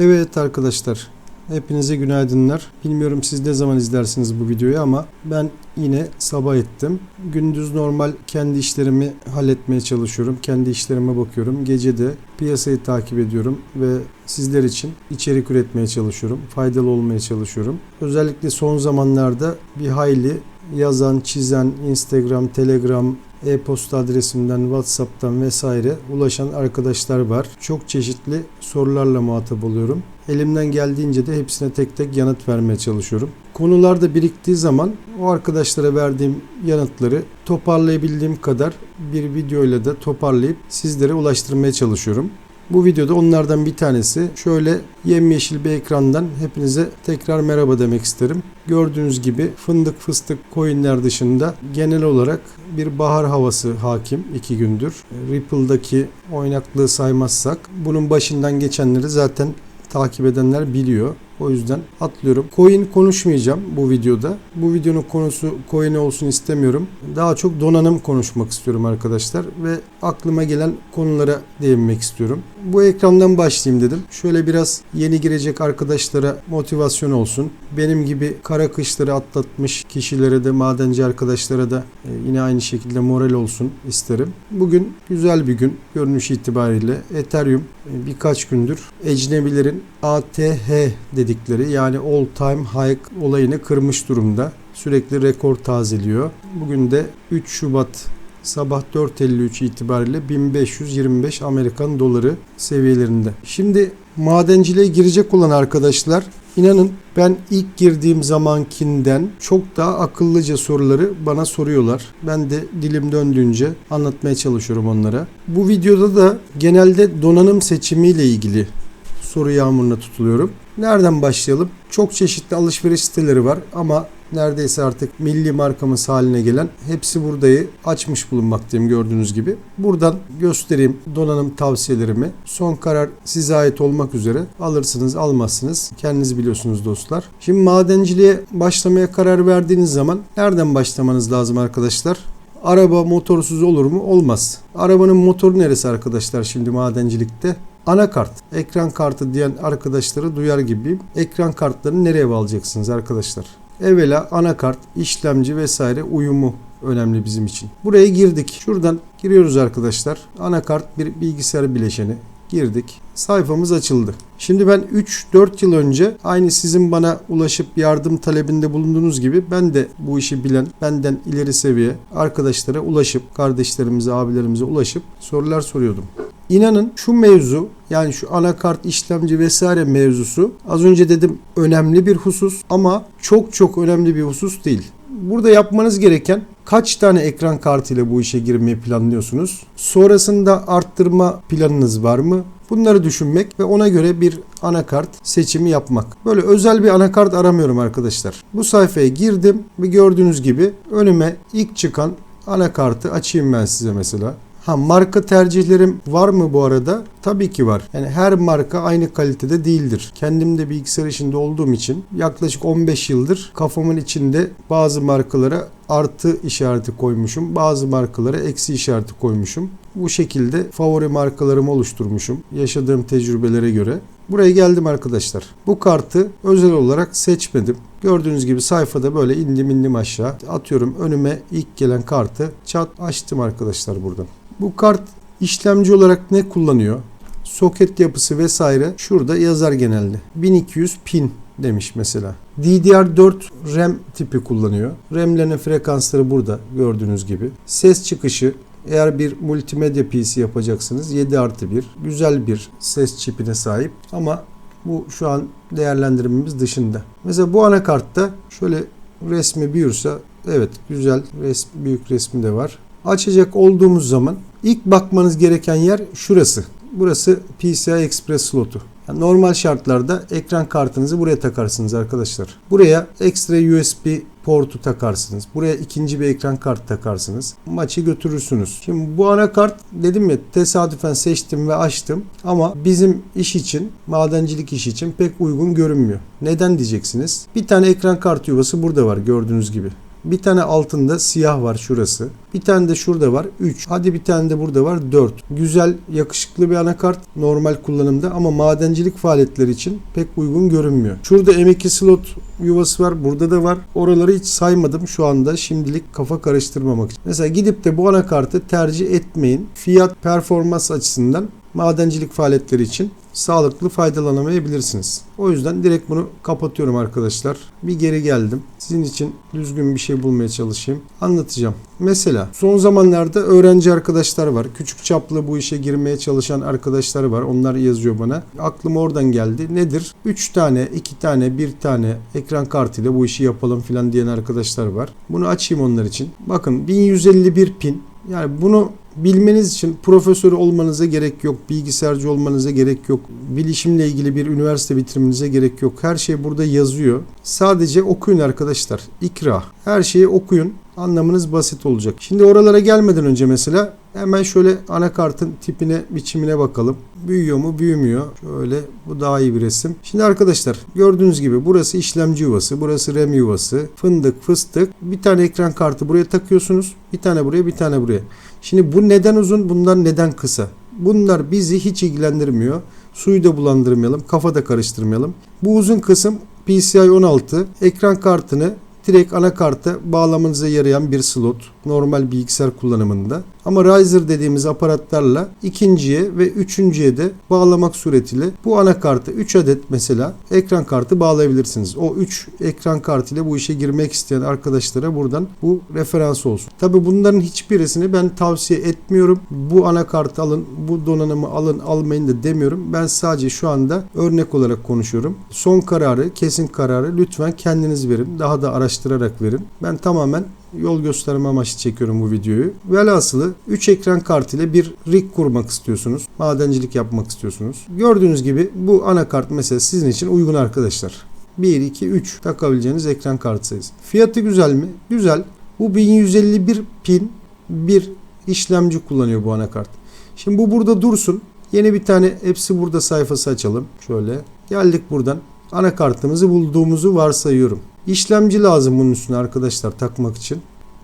Evet arkadaşlar, hepinize günaydınlar. Bilmiyorum siz ne zaman izlersiniz bu videoyu ama ben yine sabah ettim. Gündüz normal kendi işlerimi halletmeye çalışıyorum. Kendi işlerime bakıyorum. Gece de piyasayı takip ediyorum ve sizler için içerik üretmeye çalışıyorum. Faydalı olmaya çalışıyorum. Özellikle son zamanlarda bir hayli yazan, çizen, Instagram, Telegram, e-posta adresimden, WhatsApp'tan vesaire ulaşan arkadaşlar var. Çok çeşitli sorularla muhatap oluyorum. Elimden geldiğince de hepsine tek tek yanıt vermeye çalışıyorum. Konular da biriktiği zaman o arkadaşlara verdiğim yanıtları toparlayabildiğim kadar bir videoyla da toparlayıp sizlere ulaştırmaya çalışıyorum. Bu videoda onlardan bir tanesi. Şöyle yemyeşil bir ekrandan hepinize tekrar merhaba demek isterim. Gördüğünüz gibi fındık fıstık coinler dışında genel olarak bir bahar havası hakim iki gündür. Ripple'daki oynaklığı saymazsak bunun başından geçenleri zaten takip edenler biliyor. O yüzden atlıyorum. Coin konuşmayacağım bu videoda. Bu videonun konusu coin olsun istemiyorum. Daha çok donanım konuşmak istiyorum arkadaşlar ve aklıma gelen konulara değinmek istiyorum. Bu ekrandan başlayayım dedim. Şöyle biraz yeni girecek arkadaşlara motivasyon olsun. Benim gibi kara kışları atlatmış kişilere de madenci arkadaşlara da e, yine aynı şekilde moral olsun isterim. Bugün güzel bir gün görünüş itibariyle Ethereum e, birkaç gündür ecnebilerin ATH dedikleri yani all time high olayını kırmış durumda. Sürekli rekor tazeliyor. Bugün de 3 Şubat sabah 4.53 itibariyle 1525 Amerikan doları seviyelerinde. Şimdi madenciliğe girecek olan arkadaşlar inanın ben ilk girdiğim zamankinden çok daha akıllıca soruları bana soruyorlar. Ben de dilim döndüğünce anlatmaya çalışıyorum onlara. Bu videoda da genelde donanım seçimiyle ilgili soru yağmuruna tutuluyorum. Nereden başlayalım? Çok çeşitli alışveriş siteleri var ama neredeyse artık milli markamız haline gelen hepsi buradayı açmış bulunmaktayım gördüğünüz gibi. Buradan göstereyim donanım tavsiyelerimi. Son karar size ait olmak üzere. Alırsınız almazsınız. Kendiniz biliyorsunuz dostlar. Şimdi madenciliğe başlamaya karar verdiğiniz zaman nereden başlamanız lazım arkadaşlar? Araba motorsuz olur mu? Olmaz. Arabanın motoru neresi arkadaşlar şimdi madencilikte? Anakart, ekran kartı diyen arkadaşları duyar gibiyim. Ekran kartlarını nereye bağlayacaksınız arkadaşlar? Evvela anakart, işlemci vesaire uyumu önemli bizim için. Buraya girdik. Şuradan giriyoruz arkadaşlar. Anakart bir bilgisayar bileşeni. Girdik. Sayfamız açıldı. Şimdi ben 3-4 yıl önce aynı sizin bana ulaşıp yardım talebinde bulunduğunuz gibi ben de bu işi bilen, benden ileri seviye arkadaşlara ulaşıp, kardeşlerimize, abilerimize ulaşıp sorular soruyordum. İnanın şu mevzu yani şu anakart işlemci vesaire mevzusu az önce dedim önemli bir husus ama çok çok önemli bir husus değil. Burada yapmanız gereken kaç tane ekran kartıyla bu işe girmeyi planlıyorsunuz? Sonrasında arttırma planınız var mı? Bunları düşünmek ve ona göre bir anakart seçimi yapmak. Böyle özel bir anakart aramıyorum arkadaşlar. Bu sayfaya girdim ve gördüğünüz gibi önüme ilk çıkan anakartı açayım ben size mesela. Ha marka tercihlerim var mı bu arada? Tabii ki var. Yani her marka aynı kalitede değildir. Kendim de bilgisayar işinde olduğum için yaklaşık 15 yıldır kafamın içinde bazı markalara artı işareti koymuşum. Bazı markalara eksi işareti koymuşum. Bu şekilde favori markalarımı oluşturmuşum. Yaşadığım tecrübelere göre. Buraya geldim arkadaşlar. Bu kartı özel olarak seçmedim. Gördüğünüz gibi sayfada böyle indim indim aşağı. Atıyorum önüme ilk gelen kartı çat açtım arkadaşlar buradan. Bu kart işlemci olarak ne kullanıyor? Soket yapısı vesaire şurada yazar genelde. 1200 pin demiş mesela. DDR4 RAM tipi kullanıyor. RAM'lerin frekansları burada gördüğünüz gibi. Ses çıkışı eğer bir multimedya PC yapacaksınız 7 artı 1. Güzel bir ses çipine sahip ama bu şu an değerlendirmemiz dışında. Mesela bu anakartta şöyle resmi büyürse evet güzel res, büyük resmi de var. Açacak olduğumuz zaman ilk bakmanız gereken yer şurası. Burası PCI Express slotu. Yani normal şartlarda ekran kartınızı buraya takarsınız arkadaşlar. Buraya ekstra USB portu takarsınız. Buraya ikinci bir ekran kart takarsınız. Maçı götürürsünüz. Şimdi bu anakart dedim ya tesadüfen seçtim ve açtım ama bizim iş için madencilik iş için pek uygun görünmüyor. Neden diyeceksiniz? Bir tane ekran kart yuvası burada var gördüğünüz gibi. Bir tane altında siyah var şurası. Bir tane de şurada var 3. Hadi bir tane de burada var 4. Güzel, yakışıklı bir anakart normal kullanımda ama madencilik faaliyetleri için pek uygun görünmüyor. Şurada M2 slot yuvası var. Burada da var. Oraları hiç saymadım şu anda. Şimdilik kafa karıştırmamak için. Mesela gidip de bu anakartı tercih etmeyin. Fiyat performans açısından madencilik faaliyetleri için sağlıklı faydalanamayabilirsiniz. O yüzden direkt bunu kapatıyorum arkadaşlar. Bir geri geldim. Sizin için düzgün bir şey bulmaya çalışayım. Anlatacağım. Mesela son zamanlarda öğrenci arkadaşlar var. Küçük çaplı bu işe girmeye çalışan arkadaşlar var. Onlar yazıyor bana. Aklım oradan geldi. Nedir? 3 tane, 2 tane, 1 tane ekran kartıyla bu işi yapalım filan diyen arkadaşlar var. Bunu açayım onlar için. Bakın 1151 pin. Yani bunu bilmeniz için profesör olmanıza gerek yok, bilgisayarcı olmanıza gerek yok, bilişimle ilgili bir üniversite bitirmenize gerek yok. Her şey burada yazıyor. Sadece okuyun arkadaşlar. İkra. Her şeyi okuyun. Anlamınız basit olacak. Şimdi oralara gelmeden önce mesela hemen şöyle anakartın tipine, biçimine bakalım. Büyüyor mu? Büyümüyor. Şöyle bu daha iyi bir resim. Şimdi arkadaşlar gördüğünüz gibi burası işlemci yuvası, burası RAM yuvası, fındık, fıstık. Bir tane ekran kartı buraya takıyorsunuz. Bir tane buraya, bir tane buraya. Şimdi bu neden uzun, bunlar neden kısa? Bunlar bizi hiç ilgilendirmiyor. Suyu da bulandırmayalım, kafa da karıştırmayalım. Bu uzun kısım PCI 16 ekran kartını direkt anakarta bağlamanıza yarayan bir slot normal bilgisayar kullanımında. Ama riser dediğimiz aparatlarla ikinciye ve üçüncüye de bağlamak suretiyle bu anakartı 3 adet mesela ekran kartı bağlayabilirsiniz. O 3 ekran kartı ile bu işe girmek isteyen arkadaşlara buradan bu referans olsun. Tabi bunların hiçbirisini ben tavsiye etmiyorum. Bu anakartı alın, bu donanımı alın, almayın da demiyorum. Ben sadece şu anda örnek olarak konuşuyorum. Son kararı, kesin kararı lütfen kendiniz verin. Daha da araştırarak verin. Ben tamamen yol gösterme amaçlı çekiyorum bu videoyu. Velhasılı 3 ekran kartı ile bir rig kurmak istiyorsunuz. Madencilik yapmak istiyorsunuz. Gördüğünüz gibi bu anakart mesela sizin için uygun arkadaşlar. 1, 2, 3 takabileceğiniz ekran kartı sayısı. Fiyatı güzel mi? Güzel. Bu 1151 pin bir işlemci kullanıyor bu anakart. Şimdi bu burada dursun. Yeni bir tane hepsi burada sayfası açalım. Şöyle. Geldik buradan. Anakartımızı bulduğumuzu varsayıyorum. İşlemci lazım bunun üstüne arkadaşlar takmak için.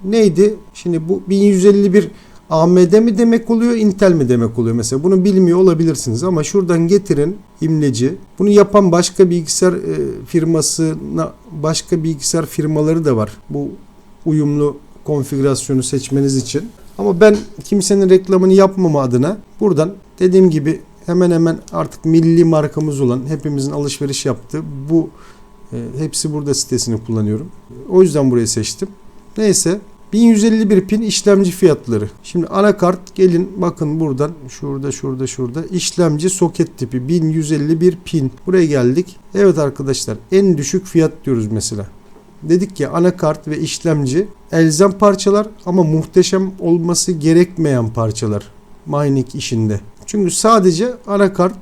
Neydi? Şimdi bu 1151 AMD mi demek oluyor, Intel mi demek oluyor mesela. Bunu bilmiyor olabilirsiniz ama şuradan getirin imleci. Bunu yapan başka bilgisayar e, firmasına, başka bilgisayar firmaları da var. Bu uyumlu konfigürasyonu seçmeniz için. Ama ben kimsenin reklamını yapmama adına buradan dediğim gibi hemen hemen artık milli markamız olan hepimizin alışveriş yaptığı bu hepsi burada sitesini kullanıyorum. O yüzden burayı seçtim. Neyse 1151 pin işlemci fiyatları. Şimdi anakart gelin bakın buradan şurada şurada şurada işlemci soket tipi 1151 pin. Buraya geldik. Evet arkadaşlar en düşük fiyat diyoruz mesela. Dedik ki anakart ve işlemci elzem parçalar ama muhteşem olması gerekmeyen parçalar mining işinde. Çünkü sadece anakart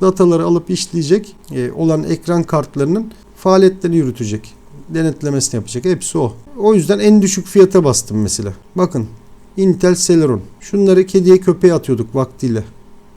dataları alıp işleyecek e, olan ekran kartlarının faaliyetlerini yürütecek. Denetlemesini yapacak. Hepsi o. O yüzden en düşük fiyata bastım mesela. Bakın Intel Celeron. Şunları kediye köpeğe atıyorduk vaktiyle.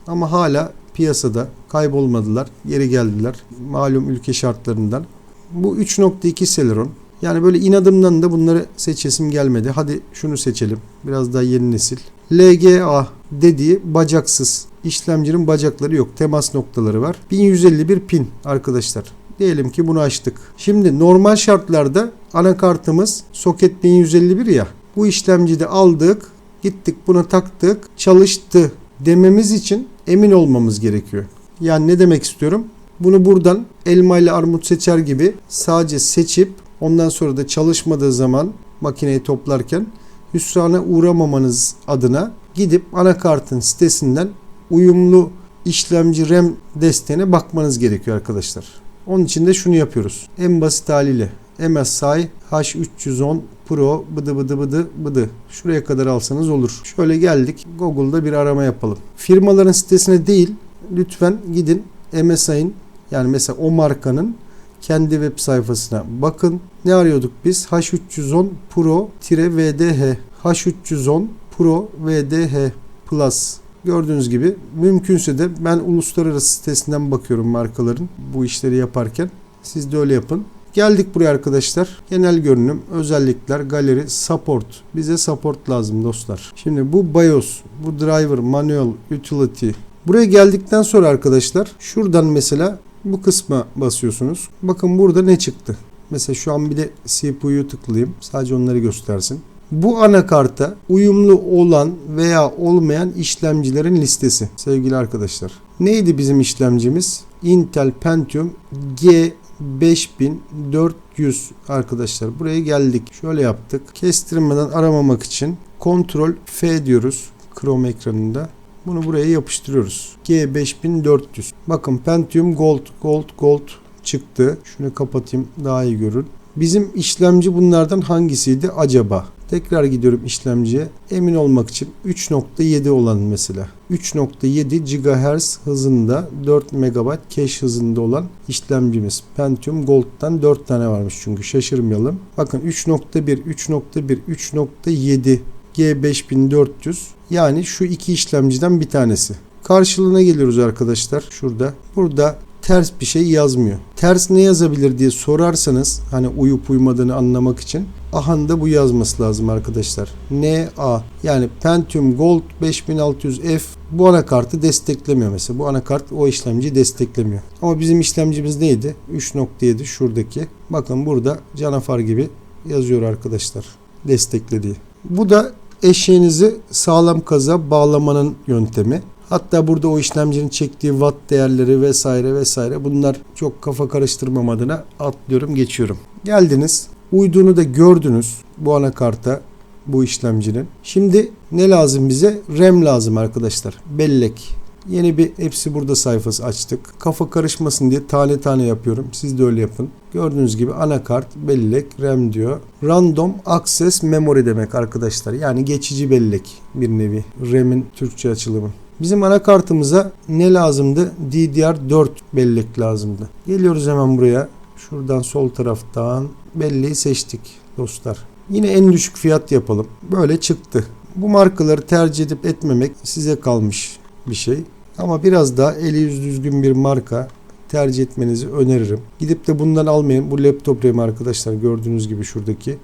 Ama hala piyasada kaybolmadılar. Geri geldiler. Malum ülke şartlarından. Bu 3.2 Celeron. Yani böyle inadımdan da bunları seçesim gelmedi. Hadi şunu seçelim. Biraz daha yeni nesil. LGA dediği bacaksız. İşlemcinin bacakları yok. Temas noktaları var. 1151 pin arkadaşlar. Diyelim ki bunu açtık. Şimdi normal şartlarda anakartımız soket 1151 ya. Bu işlemcide aldık, gittik buna taktık, çalıştı dememiz için emin olmamız gerekiyor. Yani ne demek istiyorum? Bunu buradan elma ile armut seçer gibi sadece seçip ondan sonra da çalışmadığı zaman makineyi toplarken hüsrana uğramamanız adına gidip anakartın sitesinden uyumlu işlemci RAM desteğine bakmanız gerekiyor arkadaşlar. Onun için de şunu yapıyoruz. En basit haliyle MSI H310 Pro bıdı bıdı bıdı bıdı. Şuraya kadar alsanız olur. Şöyle geldik. Google'da bir arama yapalım. Firmaların sitesine değil lütfen gidin MSI'nin yani mesela o markanın kendi web sayfasına bakın. Ne arıyorduk biz? H310 Pro-VDH. H310 Pro VDH Plus Gördüğünüz gibi mümkünse de ben uluslararası sitesinden bakıyorum markaların bu işleri yaparken. Siz de öyle yapın. Geldik buraya arkadaşlar. Genel görünüm, özellikler, galeri, support. Bize support lazım dostlar. Şimdi bu BIOS, bu driver, manual, utility. Buraya geldikten sonra arkadaşlar şuradan mesela bu kısma basıyorsunuz. Bakın burada ne çıktı? Mesela şu an bir de CPU'yu tıklayayım. Sadece onları göstersin. Bu anakarta uyumlu olan veya olmayan işlemcilerin listesi sevgili arkadaşlar. Neydi bizim işlemcimiz? Intel Pentium G5400 arkadaşlar. Buraya geldik. Şöyle yaptık. Kestirmeden aramamak için Ctrl F diyoruz Chrome ekranında. Bunu buraya yapıştırıyoruz. G5400. Bakın Pentium Gold, Gold, Gold çıktı. Şunu kapatayım daha iyi görün. Bizim işlemci bunlardan hangisiydi acaba? Tekrar gidiyorum işlemciye. Emin olmak için 3.7 olan mesela. 3.7 GHz hızında 4 MB cache hızında olan işlemcimiz. Pentium Gold'dan 4 tane varmış çünkü şaşırmayalım. Bakın 3.1, 3.1, 3.7 G5400 yani şu iki işlemciden bir tanesi. Karşılığına geliyoruz arkadaşlar şurada. Burada ters bir şey yazmıyor. Ters ne yazabilir diye sorarsanız hani uyup uymadığını anlamak için ahanda bu yazması lazım arkadaşlar. NA yani Pentium Gold 5600F bu anakartı desteklemiyor mesela. Bu anakart o işlemciyi desteklemiyor. Ama bizim işlemcimiz neydi? 3.7 şuradaki. Bakın burada Canafar gibi yazıyor arkadaşlar. Desteklediği. Bu da eşeğinizi sağlam kaza bağlamanın yöntemi. Hatta burada o işlemcinin çektiği watt değerleri vesaire vesaire bunlar çok kafa karıştırmam adına atlıyorum geçiyorum. Geldiniz uyduğunu da gördünüz bu anakarta bu işlemcinin. Şimdi ne lazım bize? RAM lazım arkadaşlar. Bellek. Yeni bir hepsi burada sayfası açtık. Kafa karışmasın diye tane tane yapıyorum. Siz de öyle yapın. Gördüğünüz gibi anakart, bellek, RAM diyor. Random Access Memory demek arkadaşlar. Yani geçici bellek bir nevi. RAM'in Türkçe açılımı. Bizim anakartımıza ne lazımdı? DDR4 bellek lazımdı. Geliyoruz hemen buraya. Şuradan sol taraftan belleği seçtik dostlar. Yine en düşük fiyat yapalım. Böyle çıktı. Bu markaları tercih edip etmemek size kalmış bir şey. Ama biraz daha eli yüz düzgün bir marka tercih etmenizi öneririm. Gidip de bundan almayın. Bu laptop RAM arkadaşlar gördüğünüz gibi şuradaki.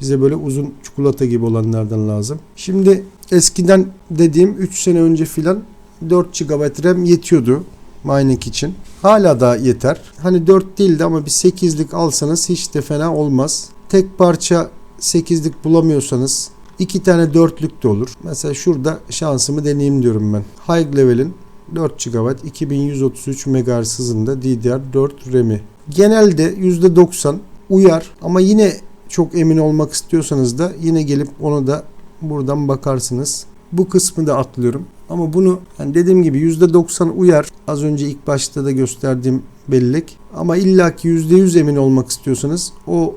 Bize böyle uzun çikolata gibi olanlardan lazım. Şimdi eskiden dediğim 3 sene önce filan 4 GB RAM yetiyordu mining için. Hala da yeter. Hani 4 değildi ama bir 8'lik alsanız hiç de fena olmaz. Tek parça 8'lik bulamıyorsanız iki tane dörtlük de olur. Mesela şurada şansımı deneyeyim diyorum ben. High Level'in 4 GB 2133 MHz hızında DDR4 RAM'i. Genelde %90 uyar ama yine çok emin olmak istiyorsanız da yine gelip onu da buradan bakarsınız. Bu kısmı da atlıyorum. Ama bunu yani dediğim gibi %90 uyar. Az önce ilk başta da gösterdiğim bellek. Ama illaki %100 emin olmak istiyorsanız o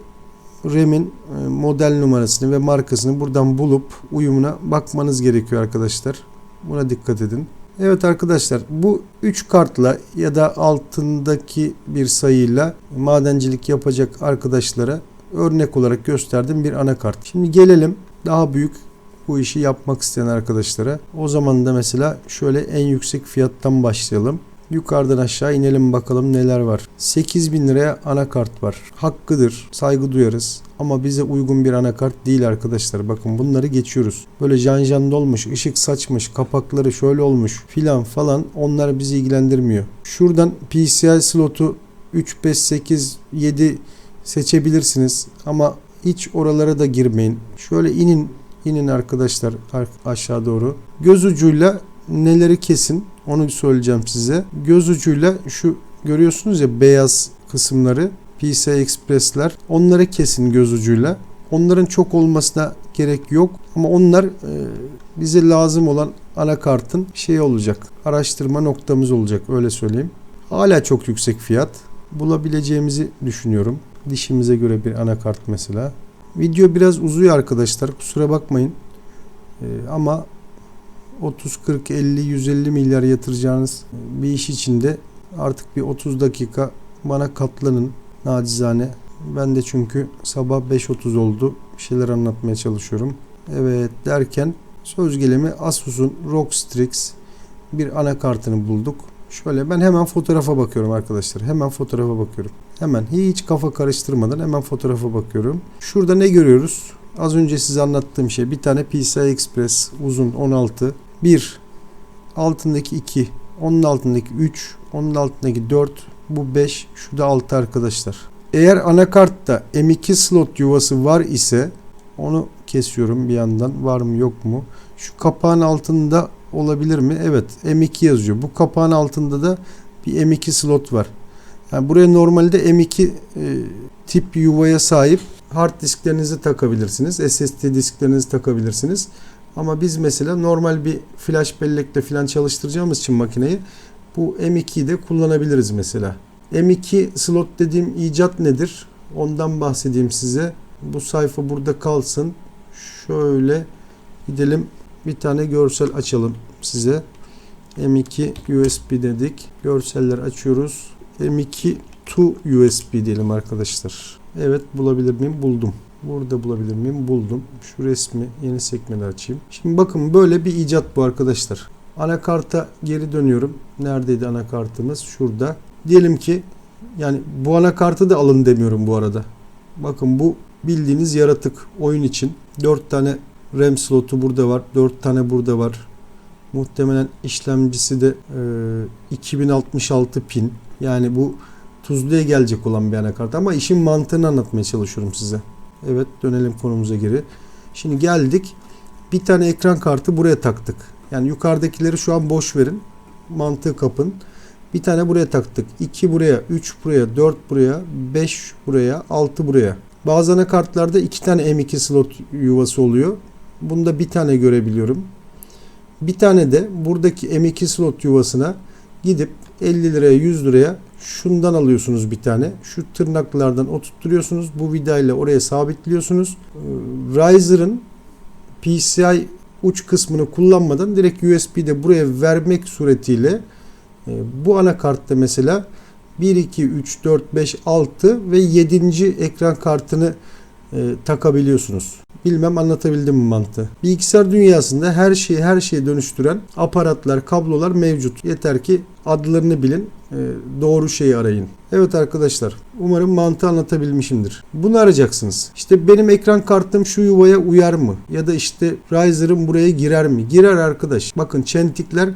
RAM'in e, model numarasını ve markasını buradan bulup uyumuna bakmanız gerekiyor arkadaşlar. Buna dikkat edin. Evet arkadaşlar bu 3 kartla ya da altındaki bir sayıyla madencilik yapacak arkadaşlara örnek olarak gösterdim bir anakart. Şimdi gelelim daha büyük bu işi yapmak isteyen arkadaşlara. O zaman da mesela şöyle en yüksek fiyattan başlayalım. Yukarıdan aşağı inelim bakalım neler var. 8000 liraya anakart var. Hakkıdır. Saygı duyarız. Ama bize uygun bir anakart değil arkadaşlar. Bakın bunları geçiyoruz. Böyle janjan olmuş, ışık saçmış, kapakları şöyle olmuş filan falan onlar bizi ilgilendirmiyor. Şuradan PCI slotu 3, 5, 8, 7 seçebilirsiniz. Ama hiç oralara da girmeyin. Şöyle inin inin arkadaşlar aşağı doğru. Göz ucuyla neleri kesin onu söyleyeceğim size. Göz ucuyla şu görüyorsunuz ya beyaz kısımları PCI Express'ler onları kesin göz ucuyla. Onların çok olmasına gerek yok ama onlar e, bize lazım olan anakartın şey olacak. Araştırma noktamız olacak öyle söyleyeyim. Hala çok yüksek fiyat. Bulabileceğimizi düşünüyorum. Dişimize göre bir anakart mesela. Video biraz uzuyor arkadaşlar kusura bakmayın. E, ama 30, 40, 50, 150 milyar yatıracağınız bir iş içinde artık bir 30 dakika bana katlanın nacizane. Ben de çünkü sabah 5.30 oldu. Bir şeyler anlatmaya çalışıyorum. Evet derken söz gelimi Asus'un ROG Strix bir anakartını bulduk. Şöyle ben hemen fotoğrafa bakıyorum arkadaşlar. Hemen fotoğrafa bakıyorum. Hemen hiç kafa karıştırmadan hemen fotoğrafa bakıyorum. Şurada ne görüyoruz? Az önce size anlattığım şey bir tane PCI Express uzun 16 1 altındaki 2 onun altındaki 3 onun altındaki 4 bu 5 şu da 6 arkadaşlar. Eğer anakartta M2 slot yuvası var ise onu kesiyorum bir yandan var mı yok mu? Şu kapağın altında olabilir mi? Evet M2 yazıyor. Bu kapağın altında da bir M2 slot var. Yani buraya normalde M2 e, tip yuvaya sahip hard disklerinizi takabilirsiniz. SSD disklerinizi takabilirsiniz. Ama biz mesela normal bir flash bellekle falan çalıştıracağımız için makineyi bu M2'yi de kullanabiliriz mesela. M2 slot dediğim icat nedir? Ondan bahsedeyim size. Bu sayfa burada kalsın. Şöyle gidelim bir tane görsel açalım size. M2 USB dedik. Görseller açıyoruz. M2 to USB diyelim arkadaşlar. Evet bulabilir miyim? Buldum. Burada bulabilir miyim? Buldum. Şu resmi yeni sekmede açayım. Şimdi bakın böyle bir icat bu arkadaşlar. Anakarta geri dönüyorum. Neredeydi anakartımız? Şurada. Diyelim ki yani bu anakartı da alın demiyorum bu arada. Bakın bu bildiğiniz yaratık oyun için. 4 tane RAM slotu burada var. 4 tane burada var. Muhtemelen işlemcisi de e, 2066 pin. Yani bu tuzluya gelecek olan bir anakart ama işin mantığını anlatmaya çalışıyorum size. Evet dönelim konumuza geri. Şimdi geldik. Bir tane ekran kartı buraya taktık. Yani yukarıdakileri şu an boş verin. Mantığı kapın. Bir tane buraya taktık. 2 buraya, 3 buraya, 4 buraya, 5 buraya, 6 buraya. Bazı anakartlarda 2 tane M2 slot yuvası oluyor. Bunda bir tane görebiliyorum. Bir tane de buradaki M2 slot yuvasına gidip 50 liraya 100 liraya şundan alıyorsunuz bir tane. Şu tırnaklardan oturtturuyorsunuz. Bu vidayla oraya sabitliyorsunuz. Ee, Riser'ın PCI uç kısmını kullanmadan direkt USB'de buraya vermek suretiyle e, bu anakartta mesela 1, 2, 3, 4, 5, 6 ve 7. ekran kartını e, takabiliyorsunuz. Bilmem anlatabildim mi mantığı. Bilgisayar dünyasında her şeyi her şeye dönüştüren aparatlar, kablolar mevcut. Yeter ki adlarını bilin, e, doğru şeyi arayın. Evet arkadaşlar, umarım mantığı anlatabilmişimdir. Bunu arayacaksınız. İşte benim ekran kartım şu yuvaya uyar mı? Ya da işte Riser'ım buraya girer mi? Girer arkadaş. Bakın çentikler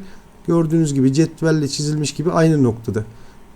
gördüğünüz gibi cetvelle çizilmiş gibi aynı noktada.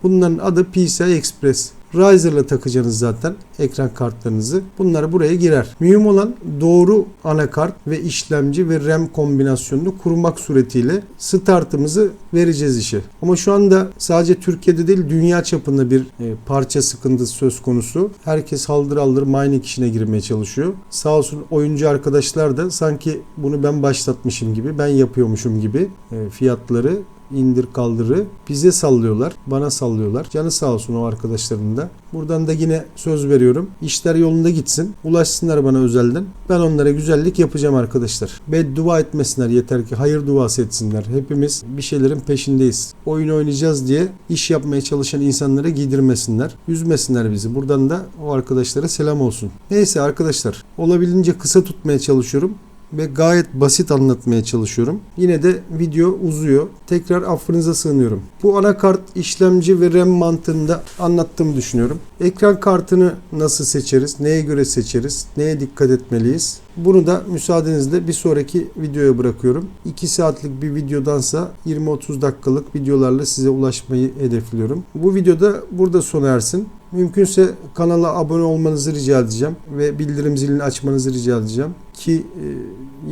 Bunların adı PCI Express. Riser'la takacaksınız zaten ekran kartlarınızı. Bunlar buraya girer. Mühim olan doğru anakart ve işlemci ve RAM kombinasyonunu kurmak suretiyle startımızı vereceğiz işe. Ama şu anda sadece Türkiye'de değil dünya çapında bir e, parça sıkıntısı söz konusu. Herkes haldır haldır mining işine girmeye çalışıyor. Sağ olsun oyuncu arkadaşlar da sanki bunu ben başlatmışım gibi, ben yapıyormuşum gibi e, fiyatları indir kaldırı bize sallıyorlar. Bana sallıyorlar. Canı sağ olsun o arkadaşların da. Buradan da yine söz veriyorum. İşler yolunda gitsin. Ulaşsınlar bana özelden. Ben onlara güzellik yapacağım arkadaşlar. Beddua etmesinler yeter ki hayır duası etsinler. Hepimiz bir şeylerin peşindeyiz. Oyun oynayacağız diye iş yapmaya çalışan insanlara giydirmesinler. Üzmesinler bizi. Buradan da o arkadaşlara selam olsun. Neyse arkadaşlar olabildiğince kısa tutmaya çalışıyorum ve gayet basit anlatmaya çalışıyorum. Yine de video uzuyor. Tekrar affınıza sığınıyorum. Bu anakart işlemci ve RAM mantığında anlattığımı düşünüyorum. Ekran kartını nasıl seçeriz? Neye göre seçeriz? Neye dikkat etmeliyiz? Bunu da müsaadenizle bir sonraki videoya bırakıyorum. 2 saatlik bir videodansa 20-30 dakikalık videolarla size ulaşmayı hedefliyorum. Bu videoda burada sona ersin. Mümkünse kanala abone olmanızı rica edeceğim ve bildirim zilini açmanızı rica edeceğim ki e,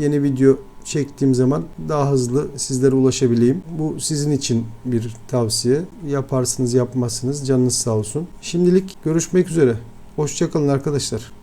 yeni video çektiğim zaman daha hızlı sizlere ulaşabileyim. Bu sizin için bir tavsiye. Yaparsınız yapmazsınız canınız sağ olsun. Şimdilik görüşmek üzere. Hoşçakalın arkadaşlar.